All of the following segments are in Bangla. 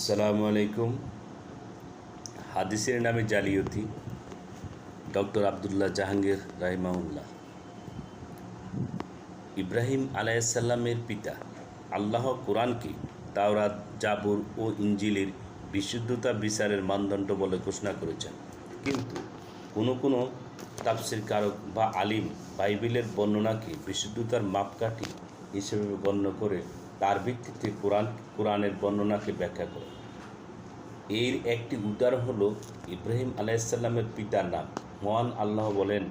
আসসালামু আলাইকুম। হাদিসের নামে জালিয়াতি, ডক্টর আবদুল্লাহ জাহাঙ্গীর রাহিমাউল্লাহ ইব্রাহিম আলাইসাল্লামের পিতা আল্লাহ কোরআনকে তাওরাত, জাবুর ও ইঞ্জিলের বিশুদ্ধতা বিচারের মানদণ্ড বলে ঘোষণা করেছেন। কিন্তু কোনো কোনো তাফসির কারক বা আলিম বাইবেলের বর্ণনাকে বিশুদ্ধতার মাপকাঠি হিসেবে গণ্য করে তার ভিত্তিতে কোরআন, কোরআনের বর্ণনাকে ব্যাখ্যা করে। এর একটি উদাহরণ হলো ইব্রাহিম আলাইসাল্লামের পিতার নাম। মহান আল্লাহ বলেন,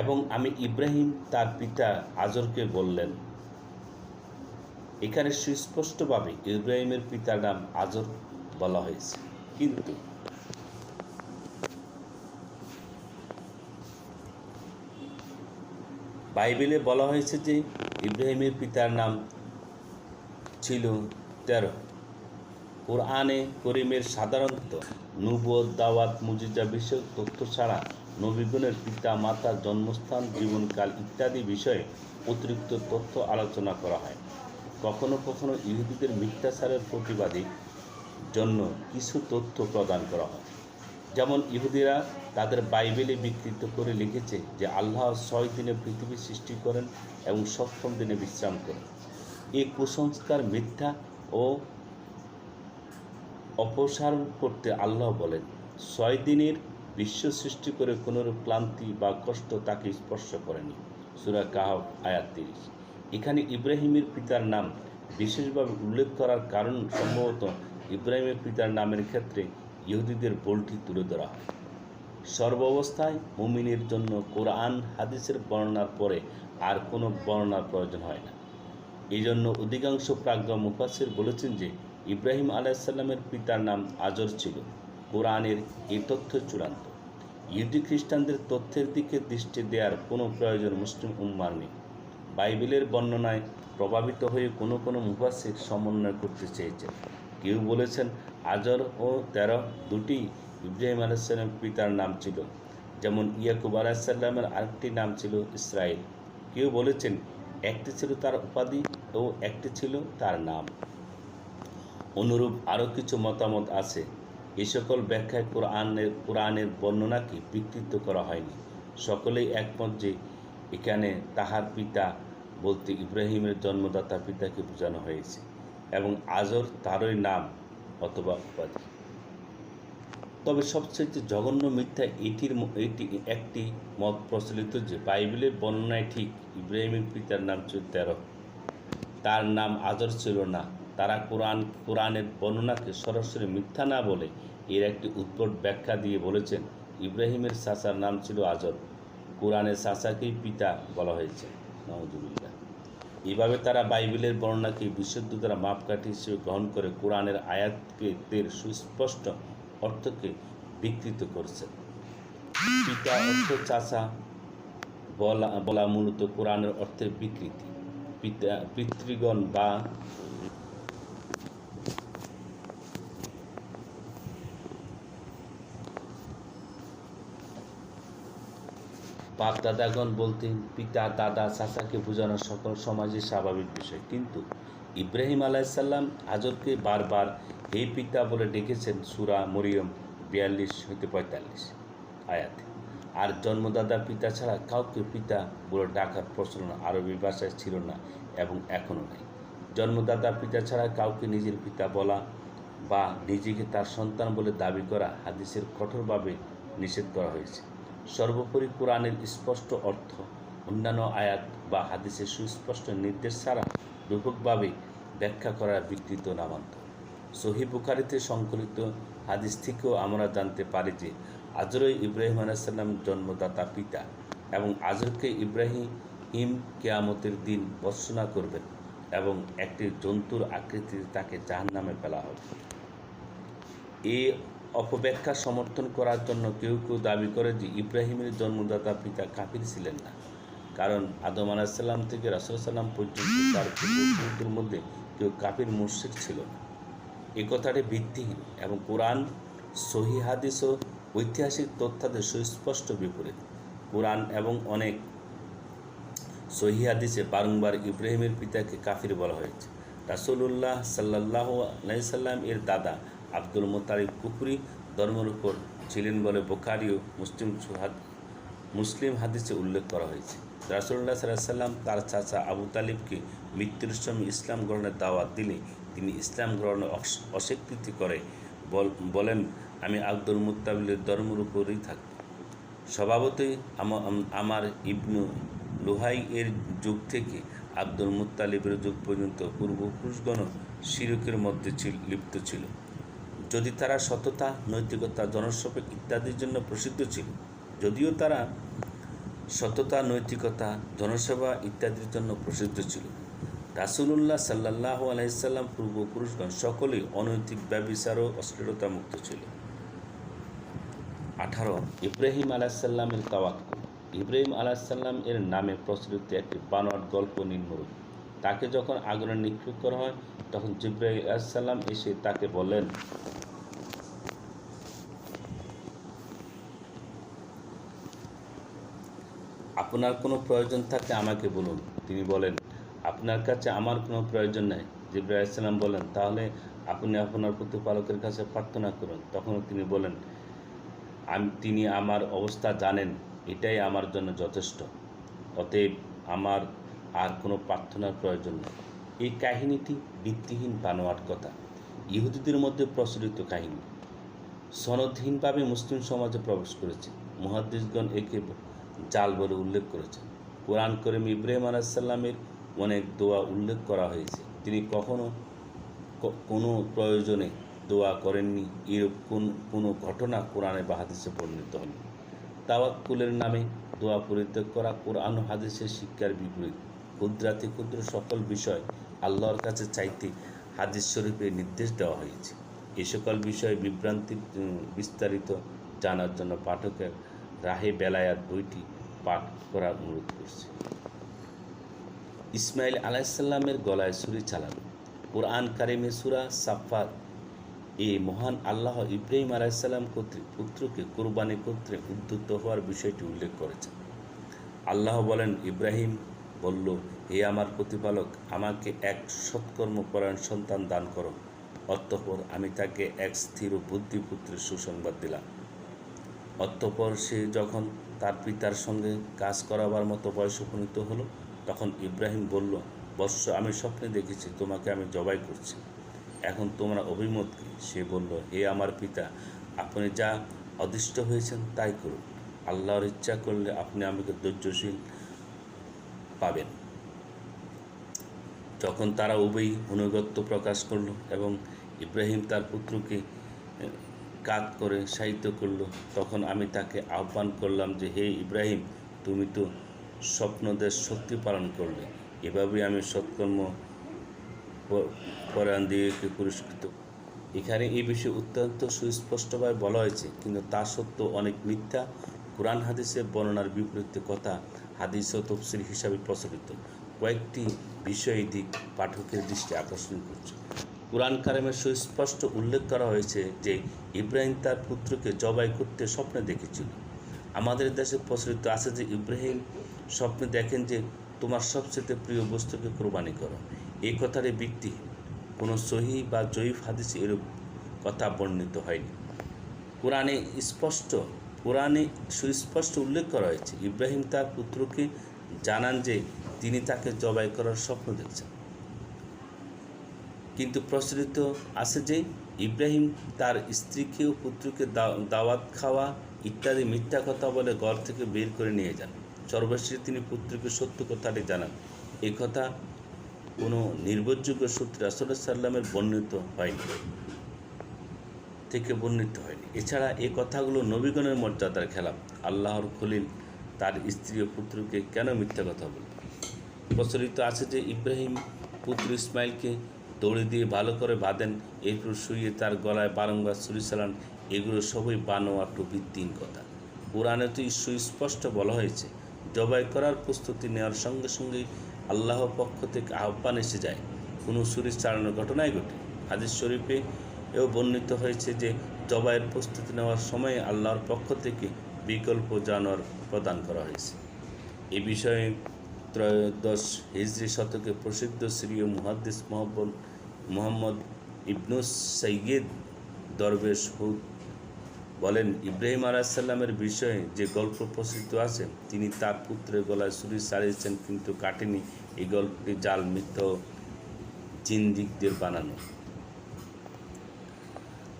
এবং আমি ইব্রাহিম তার পিতা আজরকে বললেন, এখানে সুস্পষ্টভাবে ইব্রাহিমের পিতার নাম আজর বলা হয়েছে। কিন্তু বাইবেলে বলা হয়েছে যে ইব্রাহিমের পিতার নাম ছিল তেরো। কোরআনে করিমের সাধারণত নুবুয়ত, দাওয়াত, মুজিজা বিষয়ক তথ্য ছাড়া নবীগণের পিতা, মাতা, জন্মস্থান, জীবনকাল ইত্যাদি বিষয়ে অতিরিক্ত তথ্য আলোচনা করা হয়। কখনো কখনো ইহুদিদের মিথ্যাচারের প্রতিবাদী জন্য কিছু তথ্য প্রদান করা হয়। যেমন ইহুদিরা তাদের বাইবেলে বিকৃত করে লিখেছে যে আল্লাহ ছয় দিনে পৃথিবী সৃষ্টি করেন এবং সপ্তম দিনে বিশ্রাম করেন। এই কুসংস্কার মিথ্যা ও অপসারণ করতে আল্লাহ বলেন, ছয় দিনের বিশ্ব সৃষ্টি করে কোনোরূপ ক্লান্তি বা কষ্ট তাকে স্পর্শ করেনি। সুরা কাহাব আয়াত তিরিশ। এখানে ইব্রাহিমের পিতার নাম বিশেষভাবে উল্লেখ করার কারণ সম্ভবত ইব্রাহিমের পিতার নামের ক্ষেত্রে ইহুদিদের বোলটি তুলে ধরা হয়। সর্বাবস্থায় মুমিনের জন্য কোরআন, হাদিসের বর্ণনার পরে আর কোনো বর্ণনার প্রয়োজন হয় না। এই জন্য অধিকাংশ প্রাজ্ঞ মুফাসির বলেছেন যে, ইব্রাহিম আলাইসাল্লামের পিতার নাম আজর ছিল। কোরআনের এই তথ্য চূড়ান্ত। ইহুদি খ্রিস্টানদের তথ্যের দিকে দৃষ্টি দেওয়ার কোনো প্রয়োজন মুসলিম উম্মার নেই। বাইবেলের বর্ণনায় প্রভাবিত হয়ে কোনো কোনো মুফাসির সমন্বয় করতে চেয়েছেন। কেউ বলেছেন আজর ও তেরো দুটি ইব্রাহিম আলাইসাল্লামের পিতার নাম ছিল। যেমন ইয়াকুব আলাইসাল্লামের আরেকটি নাম ছিল ইসরায়েল কেউ বলেছেন একটি ছিল তার উপাধি ও একটি ছিল তার নাম। অনুরূপ আরও কিছু মতামত আছে। এ সকল ব্যাখ্যায় কোরআনের কোরআনের বর্ণনাকে বিকৃত করা হয়নি। সকলেই একমত যে এখানে তাহার পিতা বলতে ইব্রাহিমের জন্মদাতা পিতাকে বোঝানো হয়েছে। এবং আজর তারই নাম অথবা উপাধি। তবে সবচেয়ে জঘন্য মিথ্যা এটির এটি একটি মত প্রচলিত যে বাইবেলের বর্ণনায় ঠিক ইব্রাহিমের পিতার নাম ছিল তেরো। তার নাম আজর ছিল না। তারা কোরআন, কোরআনের বর্ণনাকে সরাসরি মিথ্যা না বলে এর একটি উদ্ভট ব্যাখ্যা দিয়ে বলেছেন, ইব্রাহিমের চাচার নাম ছিল আজর। কোরআনের চাচাকেই পিতা বলা হয়েছে। নওয়াজুবিল্লাহ এভাবে তারা বাইবেলের বর্ণনাকে বিশুদ্ধতার মাপকাঠি হিসেবে গ্রহণ করে কোরআনের আয়াতকে তের সুস্পষ্ট অর্থকে বিকৃত করছে। পিতা অর্থ চাচা বলা বলা মূলত কোরআনের অর্থের বিকৃতি। পিতা, পিতৃগণ বা বাপ দাদাগণ বলতেন, পিতা, দাদা, চাচাকে বোঝানো সকল সমাজের স্বাভাবিক বিষয়। কিন্তু ইব্রাহিম আলাইসাল্লাম আজরকে বারবার হে পিতা বলে ডেকেছেন সুরা মরিয়ম বিয়াল্লিশ হইতে পঁয়তাল্লিশ আয়াতে। আর জন্মদাতা পিতা ছাড়া কাউকে পিতা বলে ডাকার প্রচলন আরবি ভাষায় ছিল না এবং এখনও নেই। জন্মদাতা পিতা ছাড়া কাউকে নিজের পিতা বলা বা নিজেকে তার সন্তান বলে দাবি করা হাদিসের কঠোরভাবে নিষেধ করা হয়েছে। সর্বোপরি কোরআনের স্পষ্ট অর্থ, অন্যান্য আয়াত বা হাদিসের সুস্পষ্ট নির্দেশ ছাড়া ব্যাপকভাবে ব্যাখ্যা করা বিকৃত নামান্ত সহি বুখারিতে সংকলিত হাদিস থেকেও আমরা জানতে পারি যে আজরই ইব্রাহিম আলাইসাল্লাম জন্মদাতা পিতা এবং আজরকে ইব্রাহিম হিম কেয়ামতের দিন বর্ষনা করবেন এবং একটি জন্তুর আকৃতিতে তাকে জাহান নামে ফেলা হবে। এই অপব্যাখ্যা সমর্থন করার জন্য কেউ কেউ দাবি করে যে ইব্রাহিমের জন্মদাতা পিতা কাফির ছিলেন না। কারণ আদম আলাহিসাল্লাম থেকে রাসুল সাল্লাম পর্যন্ত তার পূর্বপুরুষদের মধ্যে কেউ কাফির মুর্শিক ছিল না। এ কথাটি ভিত্তিহীন এবং কোরআন, সহি হাদিস ও ঐতিহাসিক তথ্যাদের সুস্পষ্ট বিপরীত। কোরআন এবং অনেক সহি হাদিসে বারংবার ইব্রাহিমের পিতাকে কাফির বলা হয়েছে। রাসুলুল্লাহ সাল্লাহ আলাইসাল্লাম এর দাদা আব্দুল মোতালিব কুকুরি ধর্মের উপর ছিলেন বলে বোখারি ও মুসলিম মুসলিম হাদিসে উল্লেখ করা হয়েছে। রাসুল্লাহ সাল্লাম তার চাচা আবু তালিবকে মৃত্যুর সময় ইসলাম গ্রহণের দাওয়াত দিলে তিনি ইসলাম গ্রহণে অস- অস্বীকৃতি করে বল- বলেন, আমি আব্দুল মুতাবিলের ধর্মের উপরেই থাকি স্বভাবতই আমার ইবনু লুহাই এর যুগ থেকে আব্দুল মুত্তালিবের যুগ পর্যন্ত পূর্বপুরুষগণ শিরকের মধ্যে লিপ্ত ছিল। যদি তারা সততা, নৈতিকতা জনসেবক ইত্যাদির জন্য প্রসিদ্ধ ছিল, যদিও তারা সততা, নৈতিকতা, জনসেবা ইত্যাদির জন্য প্রসিদ্ধ ছিল। রাসুলুল্লাহ সাল্লাহ আলাইসাল্লাম পূর্বপুরুষগণ সকলেই অনৈতিক, ব্যবিচার ও অশ্লীলতা মুক্ত ছিল। আঠারো, ইব্রাহিম আলাহিসাল্লামের তাওয়াক্কুল। ইব্রাহিম আলাহিসাল্লাম এর নামে প্রচলিত একটি বানোয়াট গল্প নিম্নরূপ। তাকে যখন আগুনে নিক্ষেপ করা হয়, তখন আলাহিসাল্লাম এসে তাকে বলেন, আপনার কোনো প্রয়োজন থাকলে আমাকে বলুন। তিনি বলেন, আপনার কাছে আমার কোনো প্রয়োজন নেই। জিব্রাহ বলেন, তাহলে আপনি আপনার প্রতিপালকের কাছে প্রার্থনা করুন। তখন তিনি বলেন, আমি, তিনি আমার অবস্থা জানেন, এটাই আমার জন্য যথেষ্ট। অতএব আমার আর কোনো প্রার্থনার প্রয়োজন নেই। এই কাহিনীটি ভিত্তিহীন বানোয়াট কথা ইহুদিদের মধ্যে প্রচলিত কাহিনী। সনদহীনভাবে মুসলিম সমাজে প্রবেশ করেছে। মুহাদ্দিসগণ একে জাল বলে উল্লেখ করেছেন। কোরআন করিম ইব্রাহিম আলাইসাল্লামের অনেক দোয়া উল্লেখ করা হয়েছে। তিনি কখনো কোনো প্রয়োজনে দোয়া করেননি। এরূপ কোন, কোনো ঘটনা কোরআনে বা হাদিসে বর্ণিত হয়নি। তাওয়াক্কুলের নামে দোয়া পরিত্যাগ করা কোরআন হাদিসের শিক্ষার বিপরীত। ক্ষুদ্রাতি ক্ষুদ্র সকল বিষয় আল্লাহর কাছে চাইতে হাদিস শরীফে নির্দেশ দেওয়া হয়েছে। এ সকল বিষয়ে বিভ্রান্তির উম, বিস্তারিত জানার জন্য পাঠকের রাহে বেলায়াত বইটি পাঠ করার অনুরোধ করছে। ইসমাইল আলাইসাল্লামের গলায় সুরি চালানো। কোরআন কারিমে সুরা সাফাত এ মহান আল্লাহ ইব্রাহিম আলাইসাল্লাম কর্তৃক পুত্রকে কোরবানি কর্তৃক উদ্ধত হওয়ার বিষয়টি উল্লেখ করেছেন। আল্লাহ বলেন ইব্রাহিম বলল, হে আমার প্রতিপালক, আমাকে এক সৎকর্মপরায়ণ সন্তান দান করো। অতঃপর আমি তাকে এক স্থির বুদ্ধিপুত্রের সুসংবাদ দিলাম। অতঃপর সে যখন তার পিতার সঙ্গে কাজ করাবার মতো বয়স উপনীত হলো, তখন ইব্রাহিম বলল, বৎস, আমি স্বপ্নে দেখেছি, তোমাকে আমি জবাই করছি। এখন তোমরা অভিমত কি? সে বলল, হে আমার পিতা, আপনি যা অদিষ্ট হয়েছেন তাই করুন। আল্লাহর ইচ্ছা করলে আপনি আমাকে ধৈর্যশীল পাবেন। যখন তারা উভয়ই অনুগত্য প্রকাশ করল এবং ইব্রাহিম তার পুত্রকে কাত করে সাহিত্য করল। তখন আমি তাকে আহ্বান করলাম যে, হে ইব্রাহিম, তুমি তো স্বপ্নদের সত্যি পালন করলে। এভাবেই আমি সৎকর্ম পরায়ণ দিকে পুরস্কৃত। এখানে এই বিষয়ে অত্যন্ত সুস্পষ্টভাবে বলা হয়েছে, কিন্তু তা সত্ত্বেও অনেক মিথ্যা কোরআন হাদিসের বর্ণনার বিপরীতে কথা হাদিস ও তফসিল হিসাবে প্রচলিত। কয়েকটি বিষয় দিক পাঠকের দৃষ্টি আকর্ষণ করছে। কোরআন কারেমের সুস্পষ্ট উল্লেখ করা হয়েছে যে ইব্রাহিম তার পুত্রকে জবাই করতে স্বপ্নে দেখেছিল। আমাদের দেশে প্রচলিত আছে যে ইব্রাহিম স্বপ্নে দেখেন যে তোমার সবচেয়ে প্রিয় বস্তুকে কোরবানি করো। এই কথাটি ভিত্তিহীন কোনো সহি বা জয়ীফ হাদিসে এরূপ কথা বর্ণিত হয়নি। কোরআনে স্পষ্ট কোরআনে সুস্পষ্ট উল্লেখ করা হয়েছে। ইব্রাহিম তার পুত্রকে জানান যে তিনি তাকে জবাই করার স্বপ্ন দেখছেন। কিন্তু প্রচলিত আছে যে ইব্রাহিম তার স্ত্রীকে ও পুত্রকে দাওয়াত খাওয়া ইত্যাদি মিথ্যা কথা বলে ঘর থেকে বের করে নিয়ে যান। সর্বশেষে তিনি পুত্রকে সত্য কথাটি জানান। এই কথা কোনো নির্ভরযোগ্য সূত্রে রাসুল্লাহ সাল্লামের বর্ণিত হয়নি। থেকে বর্ণিত হয়নি। এছাড়া এ কথাগুলো নবীগণের মর্যাদার খেলাপ। আল্লাহর খলিল তার স্ত্রী ও পুত্রকে কেন মিথ্যা কথা বলবে? প্রচলিত আছে যে ইব্রাহিম পুত্র ইসমাইলকে দড়ি দিয়ে ভালো করে বাঁধেন, এরপর শুয়ে তার গলায় বারংবার ছুরি চালান, এগুলো সবই বানোয়া প্রবৃত্তিহীন কথা। কোরআনে তো সুস্পষ্ট বলা হয়েছে, জবাই করার প্রস্তুতি নেওয়ার সঙ্গে সঙ্গেই আল্লাহর পক্ষ থেকে আহ্বান এসে যায়, কোনো ছুরি চালানোর ঘটনাই ঘটে। হাদিস শরীফে এও বর্ণিত হয়েছে যে জবাইয়ের প্রস্তুতি নেওয়ার সময় আল্লাহর পক্ষ থেকে বিকল্প জানোয়ার প্রদান করা হয়েছে। এ বিষয়ে ত্রয়োদশ হিজরি শতকে প্রসিদ্ধ সিরীয় মুহাদ্দিস মোহাম্মদ মোহাম্মদ ইবনুস সৈয়দ দরবেশ হুদ বলেন, ইব্রাহিম আলাহিসাল্লামের বিষয়ে যে গল্প প্রসিদ্ধ আছে, তিনি তার পুত্রের গলায় ছুরি চালিয়েছেন, কিন্তু কাটেনি। এই গল্পটি জাল মিথ্য জিন্দিকদের বানানো।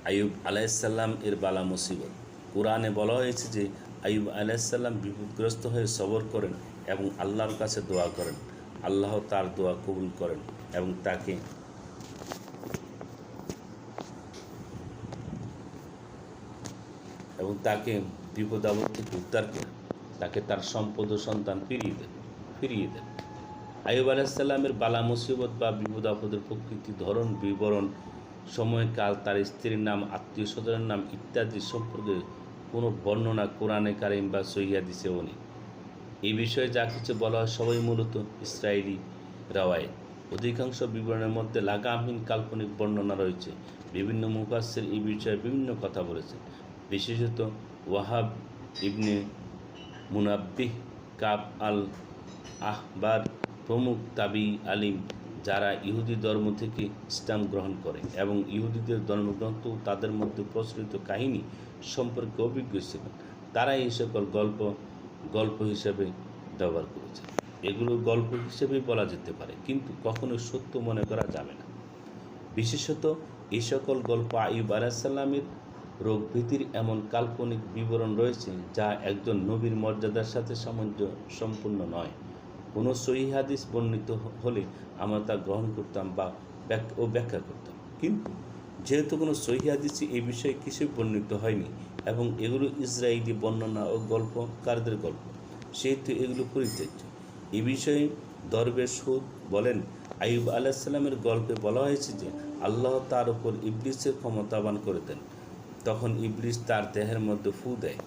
আইয়ুব আলাইসাল্লাম এর বালা মুসিবত। কোরআনে বলা হয়েছে যে, আইয়ুব আলাইসাল্লাম বিপদগ্রস্ত হয়ে সবর করেন এবং আল্লাহর কাছে দোয়া করেন। আল্লাহ তার দোয়া কবুল করেন এবং তাকে এবং তাকে বিপদ আপদ থেকে উদ্ধার করেন তাকে তার সম্পদ ও সন্তান ফিরিয়ে দেন ফিরিয়ে দেন। আইব আলাহিসাল্লামের বালা মুসিবত বা বিপদ আপদের প্রকৃতি ধরন বিবরণ সময়কাল তার স্ত্রীর নাম, আত্মীয় স্বজনের নাম ইত্যাদি সম্পর্কে কোনো বর্ণনা কোরআনে কারিম বা সহিয়াদিসেও নেই এই বিষয়ে যা কিছু বলা হয় সবাই মূলত ইসরায়েলি রাওয়ায় অধিকাংশ বিবরণের মধ্যে লাগামহীন কাল্পনিক বর্ণনা রয়েছে। বিভিন্ন মুফাসের এই বিষয়ে বিভিন্ন কথা বলেছেন। বিশেষত ওয়াহাব ইবনে মুনাব্বিহ, কাব আল আহবার প্রমুখ তাবি আলিম যারা ইহুদি ধর্ম থেকে ইসলাম গ্রহণ করে এবং ইহুদিদের ধর্মগ্রন্থ তাদের মধ্যে প্রচলিত কাহিনী সম্পর্কে অভিজ্ঞ ছিলেন তারা এই সকল গল্প গল্প হিসেবে ব্যবহার করেছে। এগুলো গল্প হিসেবেই বলা যেতে পারে, কিন্তু কখনো সত্য মনে করা যাবে না। বিশেষত এই সকল গল্প আইব আলাহিসাল্লামের রোগ ভীতির এমন কাল্পনিক বিবরণ রয়েছে যা একজন নবীর মর্যাদার সাথে সামঞ্জস্যপূর্ণ নয়। কোনো সহি হাদিস বর্ণিত হলে আমরা তা গ্রহণ করতাম বা ও ব্যাখ্যা করতাম। কিন্তু যেহেতু কোনো সহি হাদিসে এই বিষয়ে কিছুই বর্ণিত হয়নি এবং এগুলো ইসরায়েলি বর্ণনা ও গল্পকারদের গল্প, সেহেতু এগুলো পরিত্যাজ্য। এ বিষয়ে দরবেশ হুদ বলেন আইব আলাহিসাল্লামের গল্পে বলা হয়েছে যে, আল্লাহ তার উপর ইবলিসের ক্ষমতাবান করে দেন। তখন ইবলিস তার দেহের মধ্যে ফু দেয়।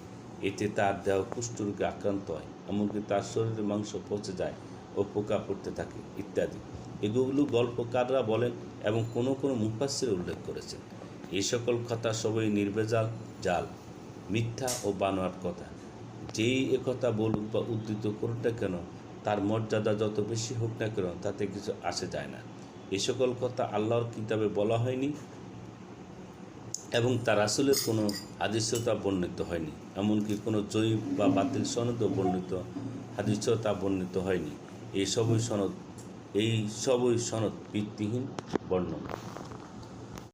এতে তার দেহ কুষ্ঠরোগে আক্রান্ত হয়। এমনকি তার শরীরের মাংস পচে যায় ও পোকা পড়তে থাকে ইত্যাদি। এগুলো গল্পকাররা বলেন এবং কোনো কোনো মুফাসের উল্লেখ করেছেন। এই সকল কথা সবই নির্বেজাল জাল, মিথ্যা ও বানোয়ার কথা। যেই একথা বলুক বা উদ্ধৃত করুক না কেন, তার মর্যাদা যত বেশি হোক না কেন, তাতে কিছু আসে যায় না। এই সকল কথা আল্লাহর কিতাবে বলা হয়নি। এবং তার আসলে কোনো আদিশ্যতা বর্ণিত হয়নি, এমনকি কোনো জৈব বা বাতিল সনদও বর্ণিত আদিশ্যতা বর্ণিত হয়নি। এই সবই সনদ, এই সবই সনদ ভিত্তিহীন বর্ণনা।